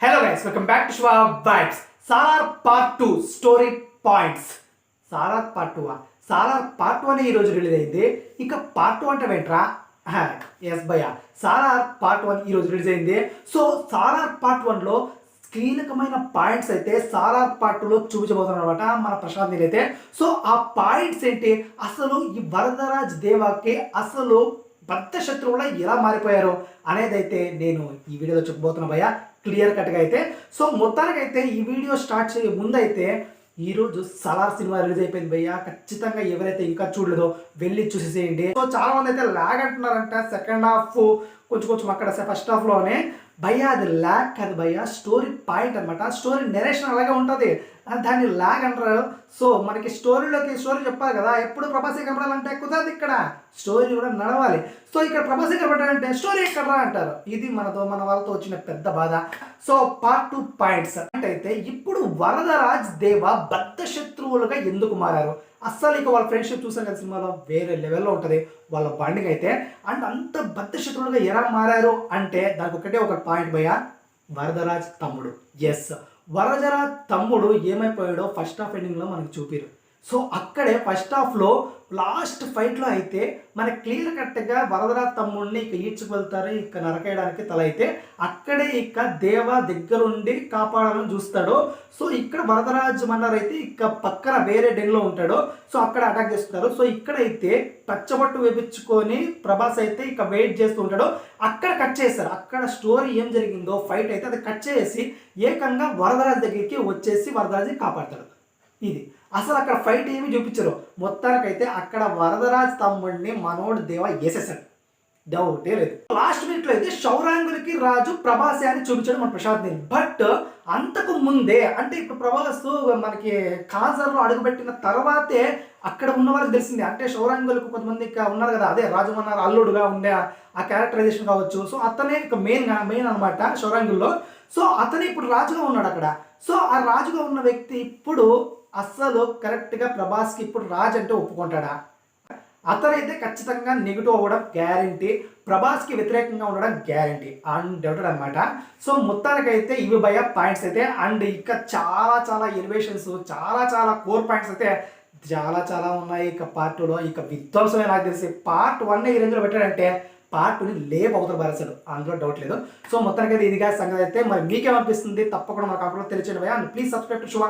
Hello guys welcome back to Shiva vibes Salaar part two story points Salaar part two Salaar part one ఈ రోజు release అయింది? ఇక part two అంటే వెంట్రా ఎస్ భయ సాలార్ పార్ట్ వన్ ఈ రోజు రిలీజ్ అయింది. సో సాలార్ పార్ట్ వన్లో కీలకమైన పాయింట్స్ అయితే సాలార్ పార్ట్ టూలో చూపించబోతున్నారు అనమాట మన ప్రశాంత్ నీల్ అయితే సో ఆ పాయింట్స్ ఏంటి? అసలు ఈ వరదరాజ్ దేవాకి అసలు భర్త శత్రువులా ఎలా మారిపోయారు అనేది అయితే నేను ఈ వీడియోలో చెప్పబోతున్నా భయ్యా. క్లియర్ కట్గా అయితే. సో మొత్తానికైతే ఈ వీడియో స్టార్ట్ చేయ ముందైతే ఈరోజు సలార్ సినిమా రిలీజ్ అయిపోయింది భయ్య. ఖచ్చితంగా ఎవరైతే ఇంకా చూడలేదో వెళ్ళి చూసేసేయండి. సో చాలా మంది అయితే లాగ్ అంటున్నారంట. సెకండ్ హాఫ్ కొంచెం కొంచెం అక్కడ ఫస్ట్ హాఫ్లోనే భయ్యా అది ల్యాగ్ కాదు భయ్యా. స్టోరీ పాయింట్ అనమాట స్టోరీ నెరేషన్ అలాగే ఉంటుంది. దాన్ని ల్యాగ్ అంటారు. సో మనకి స్టోరీలోకి స్టోరీ చెప్పాలి కదా. ఎప్పుడు ప్రభాసే కనపడాలంటే కుదరదు ఇక్కడ. స్టోరీ కూడా నడవాలి. సో ఇక్కడ ప్రభాసే కనపడాలంటే స్టోరీ ఎక్కడ అంటారు. ఇది మనతో మన వాళ్ళతో వచ్చిన పెద్ద బాధ. సో పార్ట్ టూ పాయింట్స్ అంటే ఇప్పుడు వరదరాజ్ దేవ బద్ధ శత్రువులుగా ఎందుకు మారారు? అస్సలు ఇక వాళ్ళ ఫ్రెండ్షిప్ చూసాం కదా సినిమాలో వేరే లెవెల్లో ఉంటుంది. వాళ్ళ బాండింగ్ అయితే అండ్ అంత బద్ధశత్రువులుగా ఎలా మారారు అంటే దానికి ఒకటే ఒక పాయింట్ భయ వరదరాజ్ తమ్ముడు. ఎస్ వరదరాజ్ తమ్ముడు ఏమైపోయాడో ఫస్ట్ హాఫ్ ఎండింగ్లో మనకి చూపిరు. సో అక్కడే ఫస్ట్ హాఫ్లో లాస్ట్ ఫైట్లో అయితే మన క్లియర్ కట్గా వరదరా తమ్ముడిని ఇక ఈడ్చుకువెళ్తారు ఇక నరకేయడానికి తల అయితే అక్కడే ఇక దేవ దగ్గరుండి కాపాడాలని చూస్తాడు. సో ఇక్కడ వరదరాజ్ మన్నర్ అయితే ఇక పక్కన వేరే డెన్లో ఉంటాడు. సో అక్కడ అటాక్ చేస్తున్నారు. సో ఇక్కడైతే పచ్చబొట్టు వేపించుకొని ప్రభాస్ అయితే ఇక వెయిట్ చేస్తూ ఉంటాడు. అక్కడ కట్ చేస్తారు అక్కడ స్టోరీ ఏం జరిగిందో ఫైట్ అయితే అది కట్ చేసి ఏకంగా వరదరాజ్ దగ్గరికి వచ్చేసి వరదరాజ్ని కాపాడతాడు. ఇది. అసలు అక్కడ ఫైట్ ఏమి చూపించరు. మొత్తానికైతే అక్కడ వరదరాజ్ తమ్ముడిని మనోడు దేవ వేసేసాడు డౌటే లేదు. లాస్ట్ మినిట్లో అయితే శౌరాంగులకి రాజు ప్రభాసే అని చూపించాడు మన ప్రశాంత్ నీల్ బట్ అంతకు ముందే అంటే ఇప్పుడు ప్రభాస్ మనకి కాజర్లో అడుగుపెట్టిన తర్వాతే అక్కడ ఉన్న వాళ్ళకి తెలిసింది. అంటే శౌరాంగులకు కొంతమంది ఉన్నారు కదా. అదే రాజమన్నారు అల్లుడుగా ఉండే ఆ క్యారెక్టరైజేషన్ కావచ్చు. సో అతనే ఇక మెయిన్ మెయిన్ అనమాట శౌరాంగుల్లో. సో అతనే ఇప్పుడు రాజుగా ఉన్నాడు అక్కడ. సో ఆ రాజుగా ఉన్న వ్యక్తి ఇప్పుడు అస్సలు కరెక్ట్గా ప్రభాస్కి ఇప్పుడు రాజ్ అంటే ఒప్పుకుంటాడా? అతనైతే ఖచ్చితంగా నెగిటివ్ అవ్వడం గ్యారంటీ ప్రభాస్కి వ్యతిరేకంగా ఉండడం గ్యారంటీ అన్డౌటెడ్ అనమాట సో మొత్తానికైతే ఇవి భయ పాయింట్స్ అయితే అండ్ ఇంకా చాలా చాలా ఎలివేషన్స్ చాలా చాలా కోర్ పాయింట్స్ అయితే చాలా చాలా ఉన్నాయి. ఇక పార్ట్ టూలో ఇక విధ్వంసమే నాకు తెలిసి. పార్ట్ వన్ ఈ రేంజ్లో పెట్టాడంటే పార్ట్ టూని లేపు అవుతారు భరసలు అందులో డౌట్ లేదు. సో మొత్తానికైతే ఇదిగా సంగతి అయితే మరి మీకేమనిపిస్తుంది? తప్పకుండా మా కాకుండా తెలియచేయండి అండ్ ప్లీజ్ సబ్స్క్రైబ్ టు షువా